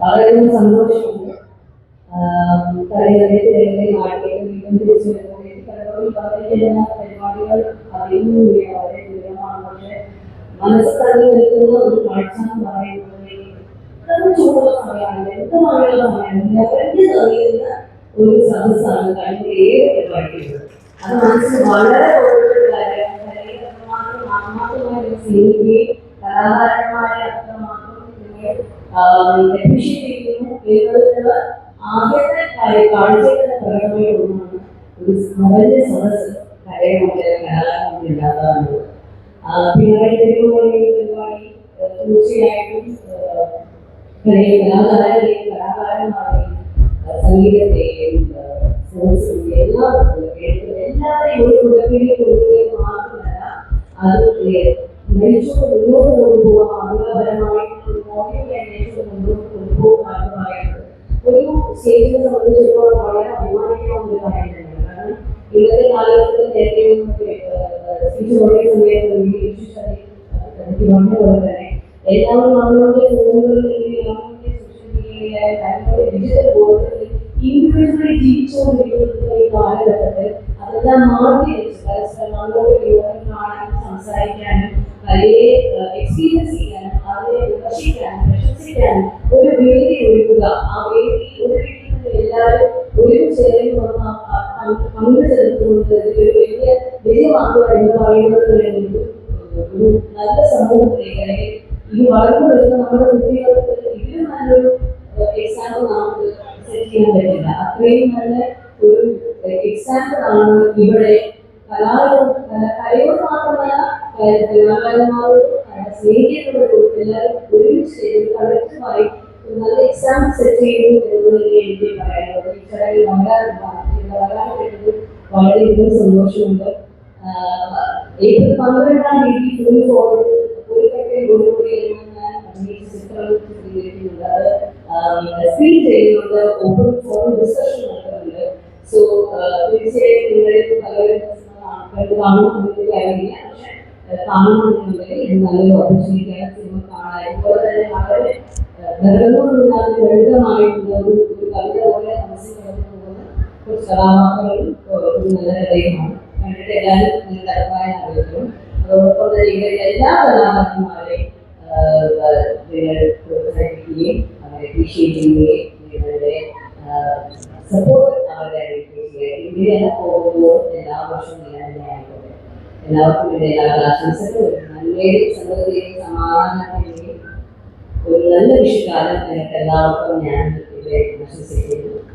വളരെ സന്തോഷമുണ്ട് കലയുടെ നാട്ടിലേക്ക് വീണ്ടും തിരിച്ചു പതിനെട്ട് പരിപാടികൾ അറിയുന്നു വളരെ ദൂരമാണ് പക്ഷേ മനസ്സ് തള്ളി നിൽക്കുന്ന ഒരു കാഴ്ച എന്ന് പറയുന്നത് ഇത്രയും ചൂടുള്ള സമയമാണ് വ്യക്തമായുള്ള സമയമാണ് നിറഞ്ഞു തെളിയുന്ന ഒരു സദസ്സാണ് കഴിഞ്ഞ ഏത് പരിപാടിക്കുന്നത് അത് മനസ്സിൽ വളരെ കാര്യമാണ് കാര്യം കലയെ ആത്മാർത്ഥമായി സ്നേഹിക്കുകയും നിങ്ങൾ അപ്രീഷിയേറ്റ് ചെയ്യുന്നു എന്നതിനുള്ള ആദ്യത്തെ കാര്യം കാഴ്ചയുടെ പ്രകടമായ ഒന്നാണ് ഒരു നിറഞ്ഞ സദസ്സ് കലയെ നമ്മുടെ കലാകാരൻ ഇല്ലാതാകുന്നത് പിണറായി വിജയൻ ഈ പരിപാടി ഏഹ്, തീർച്ചയായിട്ടും ഏഹ്, കലയെ കലാകാരനെയും കലാകാരന്മാരെയും ഏഹ്, സംഗീതത്തെയും ഏഹ്, സ്പോർട്സിനെയും എല്ലാം എഴുത്ത് എല്ലാവരെയും ഒരു കുടക്കീഴിൽ കൊണ്ടുവരിക മാത്രമല്ല അത് നയിച്ചുകൊണ്ട് മുന്നോട്ട് കൊണ്ടുപോകാൻ മാതൃകാപരമായിട്ടുള്ള മോഡലിനെ നയിച്ചുകൊണ്ട് മുന്നോട്ട് കൊണ്ടുപോകാൻ പറയുന്നത് ഒരു സ്റ്റേജിനെ സംബന്ധിച്ചിടത്തോളം വളരെ അഭിമാനിക്കാവുന്ന ഒരു കാര്യം തന്നെയാണ് കാരണം ഇന്നത്തെ കാലഘട്ടത്തിൽ നേരത്തെ പോലെ തന്നെ എല്ലാവരും അവരുടെ ഫോണുകളിൽ സോഷ്യൽ മീഡിയയിലെ ഡിജിറ്റൽ ബോർഡുകളിൽ ഇൻഡിവിജ്വലി ജീവിച്ചുകൊണ്ടിരിക്കുന്ന ഈ കാലഘട്ടത്തിൽ അതെല്ലാം മാറ്റി പരസ്പരം അങ്ങോട്ട് വിവരം കാണാനും സംസാരിക്കാനും കലയെ എക്സ്പീരിയൻസ് ചെയ്യാനും അതിനെ വിമർശിക്കാനും ഒരു വേദി ഒരുക്കുക ആ വേദി ഒരു എല്ലാവരും ഒരുമിച്ച് ചേർന്ന് വന്ന് പങ്ക് ചേർത്തുകൊണ്ട് ഒരു വലിയ വിജയമാക്കുക എന്ന് പറയുന്നത് ഒരു നല്ല സമൂഹത്തിലേക്ക് അല്ലെങ്കിൽ ഈ വളർന്നു വരുന്ന നമ്മുടെ കുട്ടികൾക്ക് ഇതിലും നല്ലൊരു എക്സാമ്പിൾ നമുക്ക് സെറ്റ് ചെയ്യാൻ പറ്റില്ല അത്രയും നല്ല ഒരു എക്സാമ്പിൾ ആണ്. ഇവിടെ കല- കലയോട് മാത്രമല്ല കലാകാരന്മാരോട് കല എല്ലാവരും ഒരുമിച്ച് കളക്റ്റീവായി ഒരു നല്ല എക്സാമ്പിൾ സെറ്റ് ചെയ്യുന്നു എന്നതിന് എനിക്ക് പറയാനുള്ളത്. ഈ ചടങ്ങിൽ വരാൻ വരാൻ വളരെയധികം സന്തോഷമുണ്ട്. ഏപ്രിൽ പന്ത്രണ്ടാം തീയതി ഫുൾ ഫോർവേഡ് ഒരുപക്ഷെ ഒരുകൂടി എന്ന് ഞാൻ അഭിനയിച്ച ചിത്രം ചിത്രീകരിക്കുന്നുണ്ട് അത് ഓപ്പൺ ഫോറം ഡിസ്കഷൻ നടത്തുന്നുണ്ട് സോ തീർച്ചയായും നിങ്ങളിൽ പലരും കണ്ടു കാണുമെന്ന് അറിയില്ല. പക്ഷെ കാണുമെന്നുണ്ടെങ്കിൽ ഇത് നല്ലൊരു ഓപ്പർച്യൂണിറ്റിയാണ് സിനിമ കാണാൻ. അതുപോലെ തന്നെ വളരെ ബഹളങ്ങളില്ലാതെ ലളിതമായിട്ടുള്ള ഒരു ഒരു കവിത പോലെ മനസ്സിൽ കടന്നു ഒരു നല്ല കഥയുമാണ് കണ്ടിട്ട് എല്ലാവരും നിങ്ങളുടെ അഭിപ്രായം അറിയിക്കും അതോടൊപ്പം തന്നെ ഇവിടെ എല്ലാ നിങ്ങൾ പ്രോത്സാഹിപ്പിക്കുകയും അവരെ അപ്രീഷിയേറ്റ് ചെയ്യുകയും സപ്പോർട്ട് അവരെ അറിയിക്കുകയും ചെയ്യുക ഇങ്ങനെയാണ് പോകുമ്പോൾ എല്ലാ വർഷവും ആയിക്കോട്ടെ എല്ലാവർക്കും എന്റെ എല്ലാ ആശംസകളും ഒരു നല്ലൊരു സമൃദ്ധിയും സമാധാനത്തിന്റെയും ഒരു നല്ല വിഷുക്കാലം എല്ലാവർക്കും ഞാൻ ആശംസിക്കുന്നു.